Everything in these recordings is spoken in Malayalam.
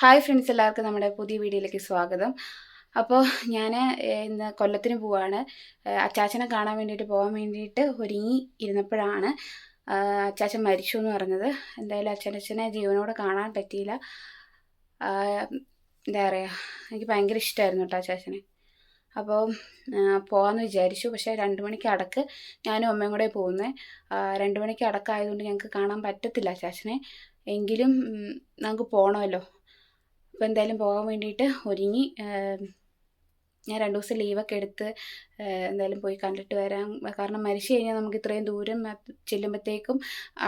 ഹായ് ഫ്രണ്ട്സ് എല്ലാവർക്കും നമ്മുടെ പുതിയ വീഡിയോയിലേക്ക് സ്വാഗതം. അപ്പോൾ ഞാൻ ഇന്ന് കൊല്ലത്തിന് പോവാണ്. അച്ചാച്ചനെ കാണാൻ വേണ്ടിയിട്ട് പോകാൻ വേണ്ടിയിട്ട് ഒരുങ്ങി ഇരുന്നപ്പോഴാണ് അച്ചാച്ചൻ മരിച്ചു എന്ന് പറഞ്ഞത്. എന്തായാലും അച്ഛനച്ഛനെ ജീവനോട് കാണാൻ പറ്റിയില്ല. എന്താ പറയുക എനിക്ക് ഭയങ്കര ഇഷ്ടമായിരുന്നു കേട്ടോ അച്ചാച്ചനെ. അപ്പോൾ പോകാമെന്ന് വിചാരിച്ചു. പക്ഷേ രണ്ട് മണിക്ക് അടക്ക് ഞാനും അമ്മയും കൂടെ പോകുന്നത് രണ്ട് മണിക്ക് അടക്കായതുകൊണ്ട് ഞങ്ങൾക്ക് കാണാൻ പറ്റത്തില്ല അച്ചാച്ചനെ. എങ്കിലും നമുക്ക് പോകണമല്ലോ അപ്പോൾ എന്തായാലും പോകാൻ വേണ്ടിയിട്ട് ഒരുങ്ങി ഞാൻ രണ്ട് ദിവസം ലീവൊക്കെ എടുത്ത് എന്തായാലും പോയി കണ്ടിട്ട് വരാം. കാരണം മരിച്ചു കഴിഞ്ഞാൽ നമുക്ക് ഇത്രയും ദൂരം ചെല്ലുമ്പോഴത്തേക്കും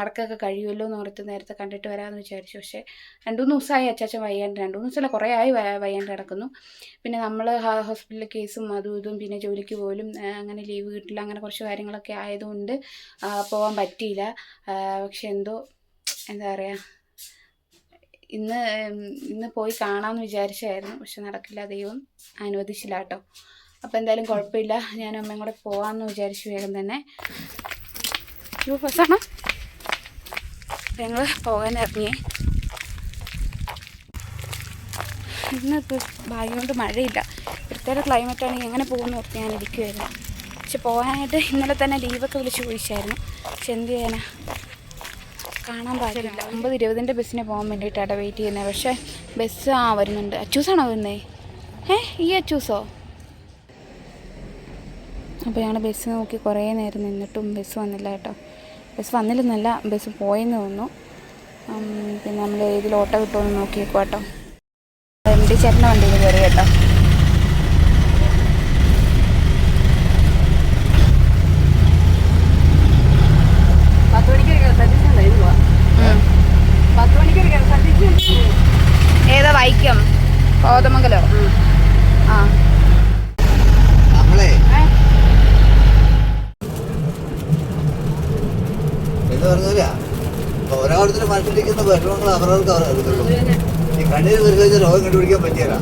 അടക്കമൊക്കെ കഴിയുമല്ലോ എന്ന് ഓർത്ത് നേരത്തെ കണ്ടിട്ട് വരാമെന്ന് വിചാരിച്ചു. പക്ഷേ രണ്ട് മൂന്ന് ദിവസമായി അച്ചാച്ച വയ്യാണ്ട് രണ്ട് മൂന്ന് ദിവസമല്ല കുറേ ആയി വയ്യാണ്ട് കിടക്കുന്നു. പിന്നെ നമ്മൾ ഹോസ്പിറ്റലിലെ കേസും അതും ഇതും പിന്നെ ജോലിക്ക് പോലും അങ്ങനെ ലീവ് കിട്ടില്ല അങ്ങനെ കുറച്ച് കാര്യങ്ങളൊക്കെ ആയതുകൊണ്ട് പോകാൻ പറ്റിയില്ല. പക്ഷെ എന്തോ എന്താ പറയുക ഇന്ന് ഇന്ന് പോയി കാണാമെന്ന് വിചാരിച്ചായിരുന്നു. പക്ഷെ നടക്കില്ല. ദൈവം അനുവദിച്ചില്ല കേട്ടോ അപ്പോൾ എന്തായാലും കുഴപ്പമില്ല. ഞാൻ അമ്മയും കൂടെ പോകാമെന്ന് വിചാരിച്ചു വേഗം തന്നെ. യു ബസ്സാണ്? ഞങ്ങൾ പോകാൻ ഇറങ്ങിയേ ഇന്നിപ്പോൾ ഭാഗ്യം കൊണ്ട് മഴയില്ല ഇപ്പോഴത്തെ ക്ലൈമറ്റ് ആണെങ്കിൽ എങ്ങനെ പോകുമെന്ന് ഓർത്ത് ഞാൻ ഇരിക്കുമായിരുന്നു പക്ഷെ പോകാനായിട്ട് ഇന്നലെ തന്നെ ലീവൊക്കെ വിളിച്ച് ചോദിച്ചായിരുന്നു പക്ഷെ എന്ത് ചെയ്യാനാ? കാണാൻ പാടില്ല. ഒമ്പത് ഇരുപതിന്റെ ബസ്സിന് പോകാൻ വേണ്ടിയിട്ടാണ് വെയിറ്റ് ചെയ്യുന്നത് പക്ഷേ ബസ് ആ വരുന്നുണ്ട്. അച്ചൂസാണോ വരുന്നേ ഏ ഈ അച്ചൂസോ? അപ്പോൾ ഞങ്ങൾ ബസ് നോക്കി കുറേ നേരം നിന്നിട്ടും ബസ് വന്നില്ല കേട്ടോ. ബസ് വന്നില്ലെന്നല്ല ബസ് പോയെന്ന് തോന്നുന്നു. പിന്നെ നമ്മൾ ഇതിൽ ഓട്ടോ കിട്ടുമെന്ന് നോക്കിയേക്കോ കേട്ടോ. എം ഡി ചേട്ടന്റെ വണ്ടിയിൽ കയറി കേട്ടോ. പത്ത് മണിക്കൊരു K S R T C ഉണ്ടായിരുന്നു ഉം. പത്ത് മണിക്കൊരു K S R T C ഏതാ വൈക്കം. കോതമംഗലോ. ആ. നമ്മളെ. എന്ന് ഓരോരുത്തർ മനസ്സിലിരിക്കുന്ന അവരവർക്ക് അവർ അറിയത്തുള്ളൂ. ഈ രോഗം കണ്ടുപിടിക്കാൻ പറ്റിയല്ല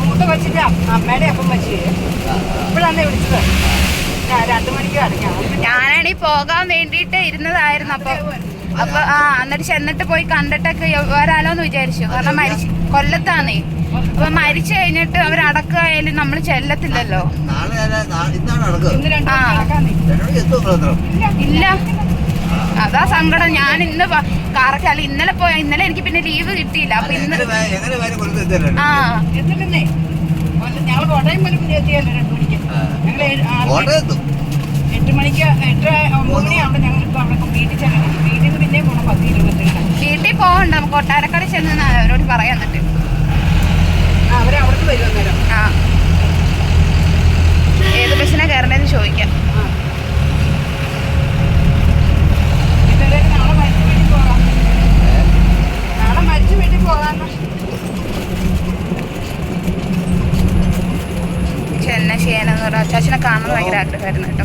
മൂത്ത വച്ചിട്ട് അമ്മയുടെ അപ്പം വെച്ച്. ഇപ്പോഴാണ് വിളിച്ചത്. ഞാനാണീ പോകാൻ വേണ്ടിയിട്ട് ഇരുന്നതായിരുന്നു അപ്പൊ അപ്പൊ ആ എന്നിട്ട് ചെന്നിട്ട് പോയി കണ്ടിട്ടൊക്കെ വരാലോന്ന് വിചാരിച്ചു. കാരണം മരിച്ചു കൊല്ലത്താന്നേ അപ്പൊ മരിച്ചു കഴിഞ്ഞിട്ട് അവർ അടക്കായാലും നമ്മൾ ചെല്ലത്തില്ലല്ലോ ഇല്ല. അതാ സങ്കടം. ഞാൻ ഇന്ന് കറക്റ്റ് അല്ല ഇന്നലെ പോയ ഇന്നലെ എനിക്ക് പിന്നെ ലീവ് കിട്ടിയില്ല. അപ്പൊ ഇന്ന് ആ. ഞങ്ങൾ കോട്ടയം പോലും എത്തിയല്ലോ രണ്ടു മണിക്ക്? ഞങ്ങൾ എട്ട് മണിക്ക് എട്ട് ഒമ്പത് മണിയാകുമ്പോൾ ഞങ്ങൾ ഇപ്പോൾ അവിടെ വീട്ടിൽ ചെല്ലണം. വീട്ടിൽ നിന്ന് പിന്നെയും പോകണം പത്ത് കിലോമീറ്റർ വീട്ടിൽ പോകണ്ട നമുക്ക് കൊട്ടാരക്കട ചെന്ന് അവരോട് പറയാൻ എന്നിട്ട്. അവർ അവിടുന്ന് വരും അന്നേരം. ആ. ഏത് ബസ്സിനാ കയറണേന്ന് ചോദിക്കാം. നാളെ മരിച്ചു വീട്ടിൽ പോകാം. നാളെ മരിച്ചു വീട്ടിൽ പോകാന്ന് പക്ഷെ എന്നാ ചെയ്യാനെന്ന് പറഞ്ഞാൽ അച്ചാച്ചനെ കാണാൻ ഭയങ്കര ആഗ്രഹമായിരുന്നു കേട്ടോ.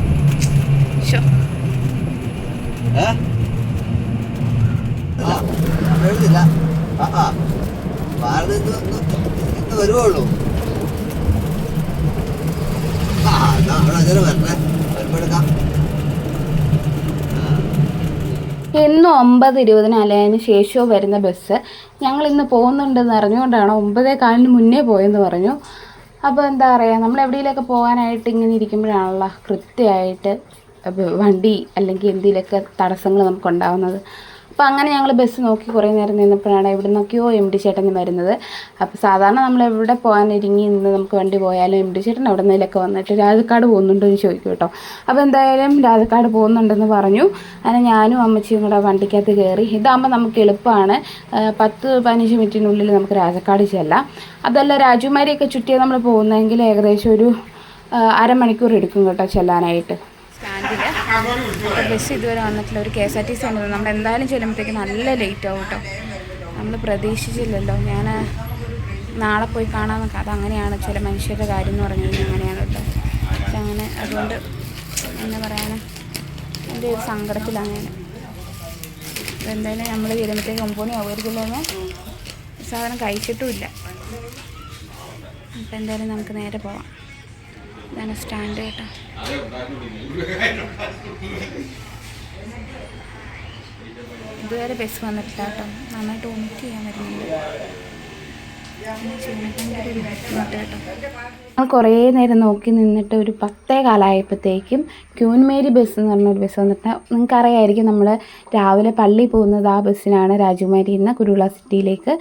എഴുതില്ല വരുവുള്ളൂ. ആ എന്നാ അവിടെ അങ്ങനെ വരണേ ഒമ്പത് ഇരുപതിന് അലയതിന് ശേഷവും വരുന്ന ബസ്. ഞങ്ങൾ ഇന്ന് പോകുന്നുണ്ടെന്ന് അറിഞ്ഞുകൊണ്ടാണ് ഒമ്പതേ കാലിന് മുന്നേ പോയെന്ന് പറഞ്ഞു. അപ്പോൾ എന്താ പറയുക നമ്മൾ എവിടെയെങ്കിലുമൊക്കെ പോകാനായിട്ട് ഇങ്ങനെ ഇരിക്കുമ്പോഴാണല്ലോ കൃത്യമായിട്ട് വണ്ടി അല്ലെങ്കിൽ എന്തെങ്കിലുമൊക്കെ തടസ്സങ്ങൾ നമുക്ക് ഉണ്ടാകുന്നത് അപ്പോൾ അങ്ങനെ ഞങ്ങൾ ബസ് നോക്കി കുറേ നേരം നിന്നപ്പോഴാണ് എവിടെ നിന്നൊക്കെയോ എം ഡി ചേട്ടൻ വരുന്നത്. അപ്പോൾ സാധാരണ നമ്മൾ എവിടെ പോകാൻ ഇരുങ്ങി നിന്ന് നമുക്ക് വണ്ടി പോയാലും എം ഡി ചേട്ടൻ അവിടെ നിന്നൊക്കെ വന്നിട്ട് രാജക്കാട് പോകുന്നുണ്ടോ എന്ന് ചോദിക്കും കേട്ടോ. അപ്പോൾ എന്തായാലും രാജക്കാട് പോകുന്നുണ്ടെന്ന് പറഞ്ഞു. അങ്ങനെ ഞാനും അമ്മച്ചിയും കൂടെ വണ്ടിക്കകത്ത് കയറി. ഇതാകുമ്പോൾ നമുക്ക് എളുപ്പമാണ്. പത്ത് പതിനഞ്ച് മിനിറ്റിനുള്ളിൽ നമുക്ക് രാജക്കാട് ചെല്ലാം. അതല്ല രാജുമാരിയൊക്കെ ചുറ്റിയാണ് നമ്മൾ പോകുന്നതെങ്കിൽ ഏകദേശം ഒരു അരമണിക്കൂർ എടുക്കും കേട്ടോ ചെല്ലാനായിട്ട്. ബസ് ഇതുവരെ വന്നിട്ടില്ല. ഒരു K S R T C ഉണ്ട് നമ്മൾ എന്തായാലും ചെല്ലുമ്പോഴത്തേക്ക് നല്ല ലേറ്റ് ആവും കേട്ടോ. നമ്മൾ പ്രതീക്ഷിച്ചില്ലല്ലോ. ഞാൻ നാളെ പോയി കാണാമെന്നൊക്കെ അതങ്ങനെയാണ് ചില മനുഷ്യരുടെ കാര്യം എന്ന് പറഞ്ഞു കഴിഞ്ഞാൽ അങ്ങനെയാണ് കേട്ടോ. അങ്ങനെ അതുകൊണ്ട് എന്താ പറയുക എന്റെ ഒരു സങ്കടത്തിലാണ് എന്തായാലും നമ്മൾ വരുമ്പോഴത്തേക്ക് ആവുമായിരിക്കുമല്ലോ എന്ന് സാധനം കഴിച്ചിട്ടുമില്ല അപ്പം എന്തായാലും നമുക്ക് നേരെ പോവാം. ഇതാണ് സ്റ്റാൻഡ് കേട്ടോ. ഇതുവരെ ബസ് വന്നിട്ടില്ല കേട്ടോ. നന്നായിട്ട് വോമിറ്റ് ചെയ്യാൻ വരുന്നുണ്ട് പിന്നെ ചെയ്യണേ ഭയങ്കര ഒരു ബുദ്ധിമുട്ട് കേട്ടോ ഞങ്ങൾ കുറേ നേരം നോക്കി നിന്നിട്ട് ഒരു പത്തേ കാലമായപ്പോഴത്തേക്കും ക്യൂൻമേരി ബസ് എന്ന് പറഞ്ഞൊരു ബസ് വന്നിട്ട് നിങ്ങൾക്കറിയായിരിക്കും നമ്മൾ രാവിലെ പള്ളി പോകുന്നത് ആ ബസ്സിനാണ് രാജകുമാരി എന്ന കുരുള സിറ്റിയിലേക്ക്.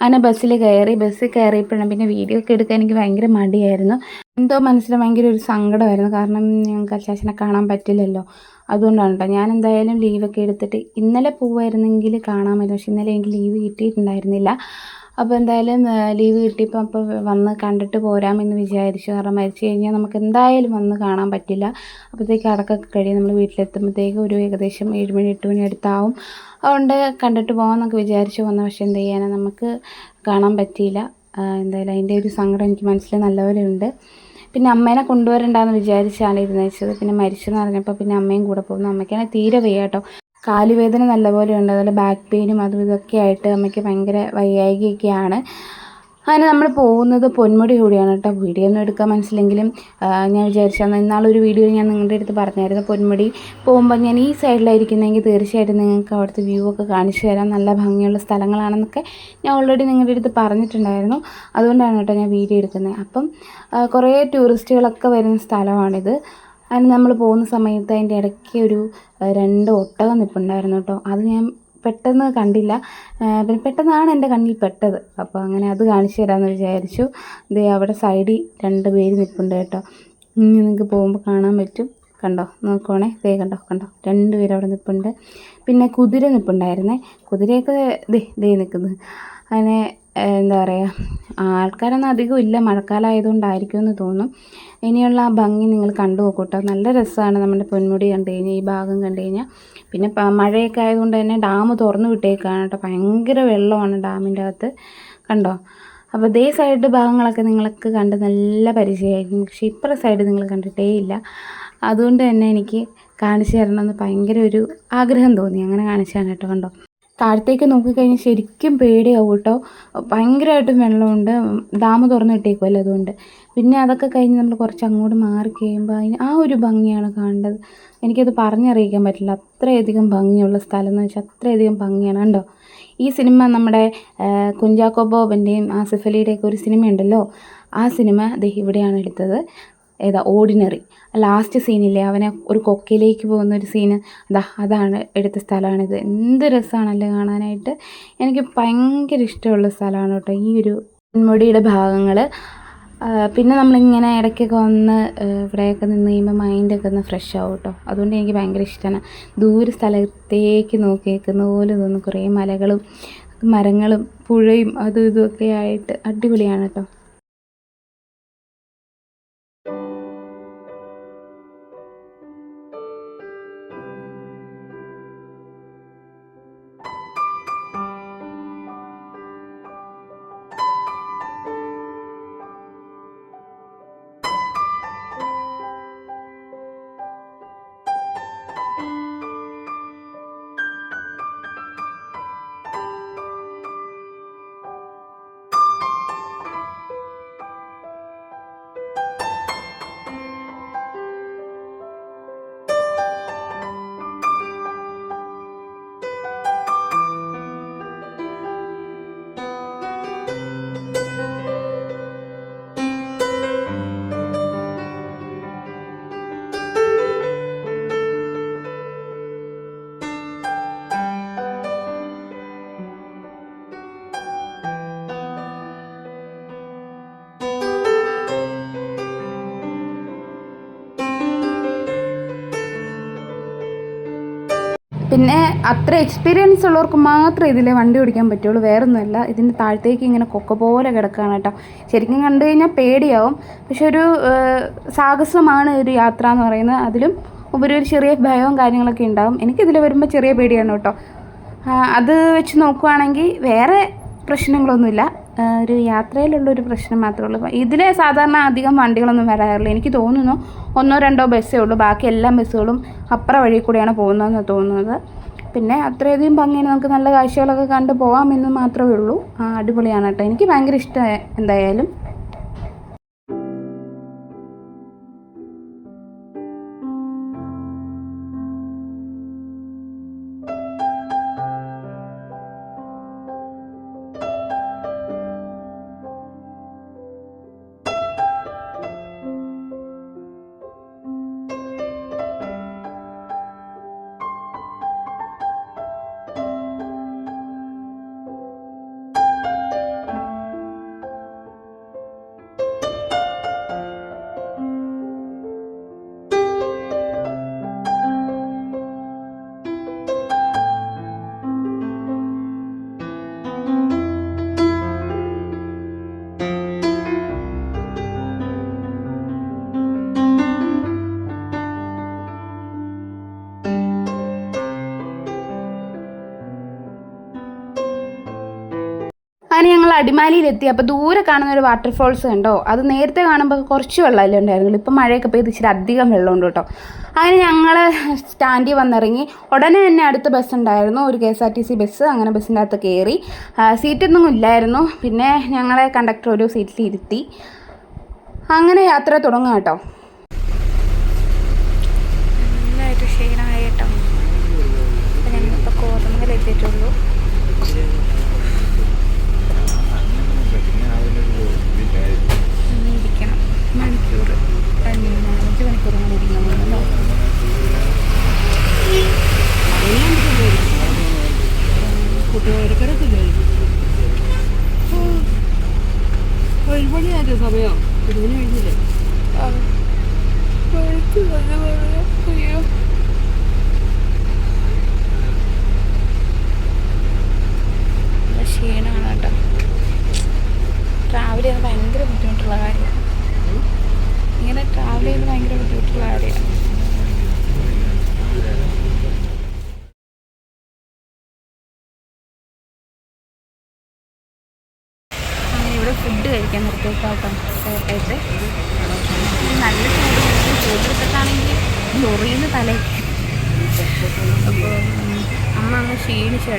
അങ്ങനെ ബസ്സിൽ കയറി ബസ്സിൽ കയറിയപ്പോഴാണ് പിന്നെ വീഡിയോ ഒക്കെ എടുക്കാൻ എനിക്ക് ഭയങ്കര മടിയായിരുന്നു. എന്തോ മനസ്സിൽ ഭയങ്കര ഒരു സങ്കടമായിരുന്നു. കാരണം ഞങ്ങൾക്ക് അച്ചാച്ചനെ കാണാൻ പറ്റില്ലല്ലോ. അതുകൊണ്ടാണ് കേട്ടോ. ഞാൻ എന്തായാലും ലീവൊക്കെ എടുത്തിട്ട് ഇന്നലെ പോവായിരുന്നെങ്കിൽ കാണാമായിരുന്നു. പക്ഷെ ഇന്നലെ എനിക്ക് ലീവ് കിട്ടിയിട്ടുണ്ടായിരുന്നില്ല. അപ്പോൾ എന്തായാലും ലീവ് കിട്ടിയപ്പോൾ അപ്പോൾ വന്ന് കണ്ടിട്ട് പോരാമെന്ന് വിചാരിച്ചു. കാരണം മരിച്ചു കഴിഞ്ഞാൽ നമുക്ക് എന്തായാലും വന്ന് കാണാൻ പറ്റില്ല. അപ്പോഴത്തേക്ക് അടക്കമൊക്കെ കഴിയും. നമ്മൾ വീട്ടിലെത്തുമ്പോഴത്തേക്ക് ഒരു ഏകദേശം ഏഴ് മണി എട്ട് മണി അടുത്താവും. അതുകൊണ്ട് കണ്ടിട്ട് പോകാമെന്നൊക്കെ വിചാരിച്ചു വന്ന. പക്ഷേ എന്ത് ചെയ്യാനാണ് നമുക്ക് കാണാൻ പറ്റിയില്ല. എന്തായാലും അതിന്റെ ഒരു സങ്കടം എനിക്ക് മനസ്സിൽ നല്ലപോലെ ഉണ്ട്. പിന്നെ അമ്മേനെ കൊണ്ടുവരണ്ടെന്ന് വിചാരിച്ചാണ് ഇരുന്നേച്ചത് പിന്നെ മരിച്ചെന്ന് അറിഞ്ഞപ്പോൾ പിന്നെ അമ്മയും കൂടെ പോകുന്നു. അമ്മയ്ക്കാണെങ്കിൽ തീരെ വയ്യ കേട്ടോ കാലുവേദന നല്ലപോലെ ഉണ്ട് അതുപോലെ ബാക്ക് പെയിനും അതും ഇതൊക്കെ ആയിട്ട് അമ്മയ്ക്ക് ഭയങ്കര വയ്യായികയൊക്കെയാണ് അങ്ങനെ നമ്മൾ പോകുന്നത് പൊന്മുടി കൂടിയാണ് കേട്ടോ. വീഡിയോ ഒന്നും എടുക്കാൻ മനസ്സിലെങ്കിലും ഞാൻ വിചാരിച്ചാൽ ഇന്നാളൊരു വീഡിയോ ഞാൻ നിങ്ങളുടെ അടുത്ത് പറഞ്ഞായിരുന്നു. പൊന്മുടി പോകുമ്പോൾ ഞാൻ ഈ സൈഡിലായിരിക്കുന്നെങ്കിൽ തീർച്ചയായിട്ടും നിങ്ങൾക്ക് അവിടുത്തെ വ്യൂ ഒക്കെ കാണിച്ചു തരാം. നല്ല ഭംഗിയുള്ള സ്ഥലങ്ങളാണെന്നൊക്കെ ഞാൻ ഓൾറെഡി നിങ്ങളുടെ അടുത്ത് പറഞ്ഞിട്ടുണ്ടായിരുന്നു. അതുകൊണ്ടാണ് കേട്ടോ ഞാൻ വീഡിയോ എടുക്കുന്നത്. അപ്പം കുറേ ടൂറിസ്റ്റുകളൊക്കെ വരുന്ന സ്ഥലമാണിത്. അതിന് നമ്മൾ പോകുന്ന സമയത്ത് അതിന്റെ ഇടയ്ക്ക് ഒരു രണ്ട് ഒട്ടകം നിൽപ്പുണ്ടായിരുന്നു കേട്ടോ. അത് ഞാൻ പെട്ടെന്ന് കണ്ടില്ല. പിന്നെ പെട്ടെന്നാണ് എന്റെ കണ്ണിൽ പെട്ടത്. അപ്പോൾ അങ്ങനെ അത് കാണിച്ചു തരാമെന്ന് വിചാരിച്ചു. ഇത് അവിടെ സൈഡിൽ രണ്ട് പേര് നിൽപ്പുണ്ട് കേട്ടോ. ഇനി നിങ്ങൾക്ക് പോകുമ്പോൾ കാണാൻ പറ്റും. കണ്ടോ? നോക്കുവാണേ. ദേ കണ്ടോ? കണ്ടോ? രണ്ട് പേര് അവിടെ നിൽപ്പുണ്ട് പിന്നെ കുതിര നിൽപ്പുണ്ടായിരുന്നേ കുതിരയൊക്കെ ദേ ദേ നിൽക്കുന്നത് അതിനെ എന്താ പറയുക ആൾക്കാരൊന്നും അധികം ഇല്ല. മഴക്കാലമായതുകൊണ്ടായിരിക്കും എന്ന് തോന്നും ഇനിയുള്ള ആ ഭംഗി നിങ്ങൾ കണ്ടു നോക്കൂട്ടോ നല്ല രസമാണ് നമ്മുടെ പൊന്മുടി കണ്ടു കഴിഞ്ഞാൽ ഈ ഭാഗം കണ്ടു കഴിഞ്ഞാൽ. പിന്നെ മഴയൊക്കെ ആയതുകൊണ്ട് തന്നെ ഡാം തുറന്നു വിട്ടേക്കാണ് കേട്ടോ. ഭയങ്കര വെള്ളമാണ് ഡാമിന്റെ അകത്ത്. കണ്ടോ? അപ്പോൾ ദേ സൈഡ് ഭാഗങ്ങളൊക്കെ നിങ്ങൾക്ക് കണ്ട് നല്ല പരിചയമായിരിക്കും. പക്ഷേ ഇപ്പുറ സൈഡ് നിങ്ങൾ കണ്ടിട്ടേ ഇല്ല. അതുകൊണ്ട് തന്നെ എനിക്ക് കാണിച്ചു തരണമെന്ന് ഭയങ്കര ഒരു ആഗ്രഹം തോന്നി. അങ്ങനെ കാണിച്ചാണ് കേട്ടോ കണ്ടോ? താഴത്തേക്ക് നോക്കിക്കഴിഞ്ഞാൽ ശരിക്കും പേടിയാവും കേട്ടോ. ഭയങ്കരമായിട്ടും വെള്ളമുണ്ട്. ഡാം തുറന്നിട്ടേക്കുമല്ലോ അതുകൊണ്ട്. പിന്നെ അതൊക്കെ കഴിഞ്ഞ് നമ്മൾ കുറച്ച് അങ്ങോട്ട് മാറി കഴിയുമ്പോൾ അതിന് ആ ഒരു ഭംഗിയാണ് കാണേണ്ടത്. എനിക്കത് പറഞ്ഞറിയിക്കാൻ പറ്റില്ല. അത്രയധികം ഭംഗിയുള്ള സ്ഥലം എന്ന് വെച്ചാൽ അത്രയധികം ഭംഗിയാണ്. കണ്ടോ? ഈ സിനിമ നമ്മുടെ കുഞ്ചാക്കോ ബോബന്റെയും ആസിഫ് അലിയുടെയൊക്കെ ഒരു സിനിമയുണ്ടല്ലോ. ആ സിനിമ ഇവിടെയാണ് എടുത്തത്. ഏതാ ഓർഡിനറി ലാസ്റ്റ് സീനില്ലേ അവനെ ഒരു കൊക്കയിലേക്ക് പോകുന്ന ഒരു സീന് അതാ അതാണ് എടുത്ത സ്ഥലമാണിത്. എന്ത് രസമാണല്ലേ കാണാനായിട്ട്. എനിക്ക് ഭയങ്കര ഇഷ്ടമുള്ള സ്ഥലമാണ് കേട്ടോ ഈ ഒരു പൊന്മുടിയുടെ ഭാഗങ്ങൾ പിന്നെ നമ്മളിങ്ങനെ ഇടയ്ക്കൊക്കെ വന്ന് ഇവിടെയൊക്കെ നിന്ന് കഴിയുമ്പോൾ മൈൻഡൊക്കെ ഒന്ന് ഫ്രഷ് ആവും കേട്ടോ. അതുകൊണ്ട് എനിക്ക് ഭയങ്കര ഇഷ്ടമാണ് ദൂര സ്ഥലത്തേക്ക് നോക്കി നിൽക്കുന്ന പോലെ തോന്നുന്നു. കുറേ മലകളും മരങ്ങളും പുഴയും അതും ഇതുമൊക്കെ ആയിട്ട് അടിപൊളിയാണ് കേട്ടോ. പിന്നെ അത്ര എക്സ്പീരിയൻസ് ഉള്ളവർക്ക് മാത്രമേ ഇതിലെ വണ്ടി ഓടിക്കാൻ പറ്റുള്ളൂ. വേറൊന്നുമല്ല. ഇതിന്റെ താഴത്തേക്ക് ഇങ്ങനെ കൊക്ക പോലെ കിടക്കുകയാണ് കേട്ടോ. ശരിക്കും കണ്ടു കഴിഞ്ഞാൽ പേടിയാവും. പക്ഷെ ഒരു സാഹസമാണ് ഒരു യാത്ര എന്ന് പറയുന്നത്. അതിലും ഉപരി ഒരു ചെറിയ ഭയവും കാര്യങ്ങളൊക്കെ ഉണ്ടാവും. എനിക്കിതിൽ വരുമ്പോൾ ചെറിയ പേടിയാണ് കേട്ടോ. അത് വെച്ച് നോക്കുവാണെങ്കിൽ വേറെ പ്രശ്നങ്ങളൊന്നുമില്ല. ആ, ഒരു പ്രശ്നം മാത്രമേ ഉള്ളൂ. ഇതിൽ സാധാരണ അധികം വണ്ടികളൊന്നും വരാറില്ല. എനിക്ക് തോന്നുന്നു ഒന്നോ രണ്ടോ ബസ്സേ ഉള്ളൂ. ബാക്കി എല്ലാ ബസ്സുകളും അപ്പുറ വഴി കൂടെയാണ് പോകുന്നതെന്ന് തോന്നുന്നത്. പിന്നെ അത്രയധികം ഭംഗിയാണ് നമുക്ക് നല്ല കാഴ്ചകളൊക്കെ കണ്ട് പോകാമെന്ന് മാത്രമേ ഉള്ളൂ. അടിപൊളിയാണ് കേട്ടോ. എനിക്ക് ഭയങ്കര ഇഷ്ടമായി എന്തായാലും. അടിമാലിയിലെത്തി. അപ്പോൾ ദൂരെ കാണുന്ന ഒരു വാട്ടർഫോൾസ് കണ്ടോ? അത് നേരത്തെ കാണുമ്പോൾ കുറച്ച് വെള്ളമല്ലേ ഉണ്ടായിരുന്നുള്ളൂ. ഇപ്പം മഴയൊക്കെ പെയ്ത് ഇച്ചിരി അധികം വെള്ളമുണ്ട് കേട്ടോ. അങ്ങനെ ഞങ്ങൾ സ്റ്റാൻഡിൽ വന്നിറങ്ങി. ഉടനെ തന്നെ അടുത്ത ബസ് ഉണ്ടായിരുന്നു. ഒരു K S R T C bus അങ്ങനെ ബസ്സിന്റെ അകത്ത് കയറി സീറ്റൊന്നും ഇല്ലായിരുന്നു. പിന്നെ ഞങ്ങളെ കണ്ടക്ടർ ഒരു സീറ്റിൽ ഇരുത്തി. അങ്ങനെ യാത്ര തുടങ്ങാം കേട്ടോ. നന്നായിട്ട് ക്ഷീണമായി കേട്ടോ. ഞങ്ങളിപ്പോൾ കോതമംഗലം എത്തിയിട്ടുള്ളൂ ഇനി ഇരിക്കണം മണിക്കൂർ രണ്ട് അഞ്ച് മണിക്കൂർ കൂടി ഇരിക്കണം കുട്ടികൾക്കിടത്തില്ലേ ഒരു മണിയായിട്ട് സമയം ഒരു മണി കഴിഞ്ഞില്ലേ അയ്യോ നല്ല ക്ഷീണമാണ് കേട്ടോ ട്രാവൽ ചെയ്യുന്നത് ഭയങ്കര ബുദ്ധിമുട്ടുള്ള കാര്യമാണ്. ഇങ്ങനെ ട്രാവൽ ചെയ്യുന്നത് ഭയങ്കര ബുദ്ധിമുട്ടുള്ള കാര്യമാണ്. ഇവിടെ ഫുഡ് കഴിക്കാൻ നിർത്തിയേക്കാട്ടോ കോട്ടയത്ത് നല്ല ചൂട് ചൂടെടുത്തിട്ടാണെങ്കിൽ ചൊറിയുന്ന തലയ്ക്ക്. അപ്പോൾ അമ്മ അങ്ങ് ക്ഷീണിച്ചു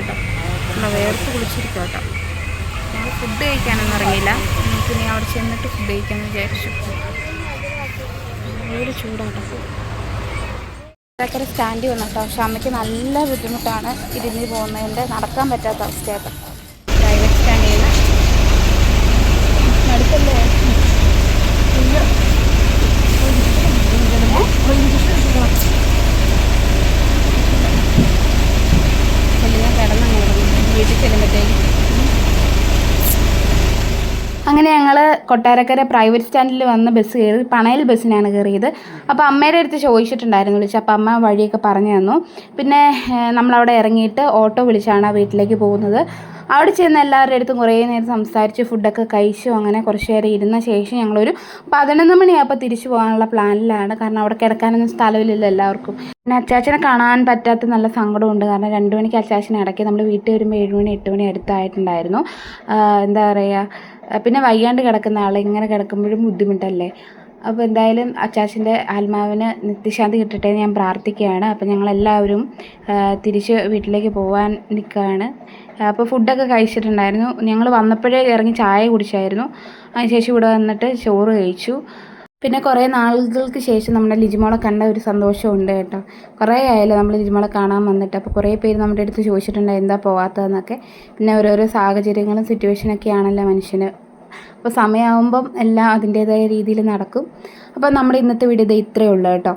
അമ്മ വേർത്ത് കുളിച്ചിരിക്കും ഫുഡ് കഴിക്കാനൊന്നും ഇറങ്ങിയില്ല. ഇനി അവിടെ ചെന്നിട്ട് ഫുഡ് കഴിക്കാമെന്ന് വിചാരിച്ചു. ഒരു ചൂടാട്ടോ. ചക്കര സ്റ്റാൻഡിൽ വന്നിട്ടോ പക്ഷെ അമ്മയ്ക്ക് നല്ല ബുദ്ധിമുട്ടാണ് ഇരുന്ന് പോകുന്നതിന്റെ നടക്കാൻ പറ്റാത്ത അവസ്ഥയാട്ടോ പ്രൈവറ്റ് സ്റ്റാൻഡിൽ നിന്ന് അടുത്തല്ലേ ചെല്ലുന്ന കിടന്നങ്ങനെ വീട്ടിൽ ചെല്ലുമ്പോഴത്തേക്ക് അങ്ങനെ ഞങ്ങൾ കൊട്ടാരക്കര പ്രൈവറ്റ് സ്റ്റാൻഡിൽ വന്ന ബസ് കയറി പണയൽ ബസ്സിനാണ് കയറിയത്. അപ്പോൾ അമ്മയുടെ അടുത്ത് ചോദിച്ചിട്ടുണ്ടായിരുന്നു വിളിച്ച്. അപ്പോൾ അമ്മ വഴിയൊക്കെ പറഞ്ഞു തന്നു. പിന്നെ നമ്മളവിടെ ഇറങ്ങിയിട്ട് ഓട്ടോ വിളിച്ചാണ് വീട്ടിലേക്ക് പോകുന്നത്. അവിടെ ചെന്ന് എല്ലാവരുടെ അടുത്തും കുറേ നേരം സംസാരിച്ച് ഫുഡൊക്കെ കഴിച്ചു. അങ്ങനെ കുറച്ച് നേരം ഇരുന്ന ശേഷം ഞങ്ങളൊരു പതിനൊന്ന് മണിയാകുമ്പോൾ തിരിച്ചു പോകാനുള്ള പ്ലാനിലാണ്. കാരണം അവിടെ കിടക്കാനൊന്നും സ്ഥലമില്ല എല്ലാവർക്കും. പിന്നെ അച്ചാച്ചനെ കാണാൻ പറ്റാത്ത നല്ല സങ്കടമുണ്ട്. കാരണം രണ്ട് മണിക്ക് അച്ചാച്ചനെ ഇടയ്ക്ക് നമ്മൾ വീട്ടിൽ വരുമ്പോൾ ഏഴ് മണി എട്ട് മണി അടുത്തായിട്ടുണ്ടായിരുന്നു. എന്താ പറയുക പിന്നെ വയ്യാണ്ട് കിടക്കുന്ന ആൾ ഇങ്ങനെ കിടക്കുമ്പോഴും ബുദ്ധിമുട്ടല്ലേ? അപ്പോൾ എന്തായാലും അച്ചാച്ചന്റെ ആത്മാവിന് നിത്യശാന്തി കിട്ടട്ടെ എന്ന് ഞാൻ പ്രാർത്ഥിക്കുകയാണ്. അപ്പോൾ ഞങ്ങളെല്ലാവരും തിരിച്ച് വീട്ടിലേക്ക് പോകാൻ നിൽക്കുകയാണ് അപ്പോൾ ഫുഡൊക്കെ കഴിച്ചിട്ടുണ്ടായിരുന്നു. ഞങ്ങൾ വന്നപ്പോഴേ ഇറങ്ങി ചായ കുടിച്ചായിരുന്നു. അതിനുശേഷം ഇവിടെ വന്നിട്ട് ചോറ് കഴിച്ചു. പിന്നെ കുറേ നാളുകൾക്ക് ശേഷം നമ്മുടെ ലിജിമോളെ കണ്ട ഒരു സന്തോഷമുണ്ട് കേട്ടോ. കുറേ ആയല്ലോ നമ്മൾ ലിജിമോളെ കാണാൻ വന്നിട്ട്. അപ്പോൾ കുറേ പേര് നമ്മുടെ അടുത്ത് ചോദിച്ചിട്ടുണ്ട് എന്താ പോവാത്തതെന്നൊക്കെ? പിന്നെ ഓരോരോ സാഹചര്യങ്ങളും സിറ്റുവേഷനൊക്കെ ആണല്ലോ മനുഷ്യന്. അപ്പോൾ സമയമാകുമ്പം എല്ലാം അതിന്റേതായ രീതിയിൽ നടക്കും. അപ്പോൾ നമ്മുടെ ഇന്നത്തെ വീഡിയോ ഇത് ഇത്രയേ ഉള്ളൂ കേട്ടോ.